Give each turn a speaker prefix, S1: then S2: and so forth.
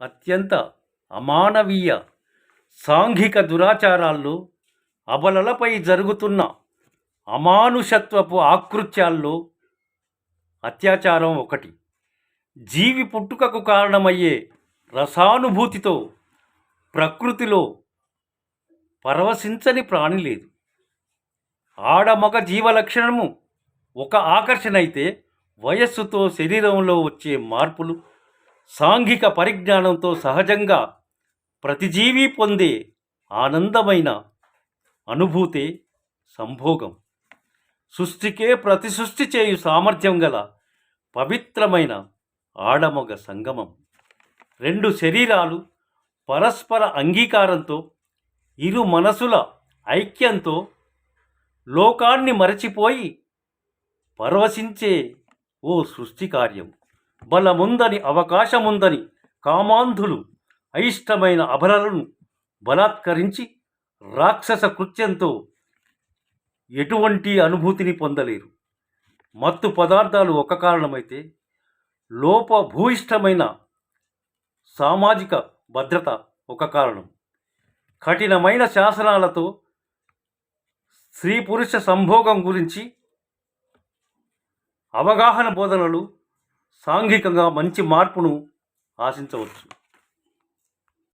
S1: అత్యంత అమానవీయ సాంఘిక దురాచారాల్లో అబలలపై జరుగుతున్న అమానుషత్వపు ఆకృత్యాల్లో అత్యాచారం ఒకటి. జీవి పుట్టుకకు కారణమయ్యే రసానుభూతితో ప్రకృతిలో పరవశించని ప్రాణి లేదు. ఆడమగ జీవలక్షణము ఒక ఆకర్షణ అయితే వయస్సుతో శరీరంలో వచ్చే మార్పులు సాంఘిక పరిజ్ఞానంతో సహజంగా ప్రతిజీవి పొందే ఆనందమైన అనుభూతే సంభోగం. సృష్టికే ప్రతి సృష్టి చేయు సామర్థ్యం గల పవిత్రమైన ఆడమగ సంగమం. రెండు శరీరాలు పరస్పర అంగీకారంతో ఇరు మనసుల ఐక్యంతో లోకాన్ని మరచిపోయి పరవశించే ఓ సృష్టి కార్యం బలముందని అవకాశముందని కామాంధులు అయిష్టమైన అభరలను బలాత్కరించి రాక్షస కృత్యంతో ఎటువంటి అనుభూతిని పొందలేరు. మత్తు పదార్థాలు ఒక కారణమైతే లోపభూయిష్టమైన సామాజిక భద్రత ఒక కారణం. కఠినమైన శాసనాలతో స్త్రీ పురుష సంభోగం గురించి అవగాహన బోధనలు సాంఘికంగా మంచి మార్పును ఆశించవచ్చు.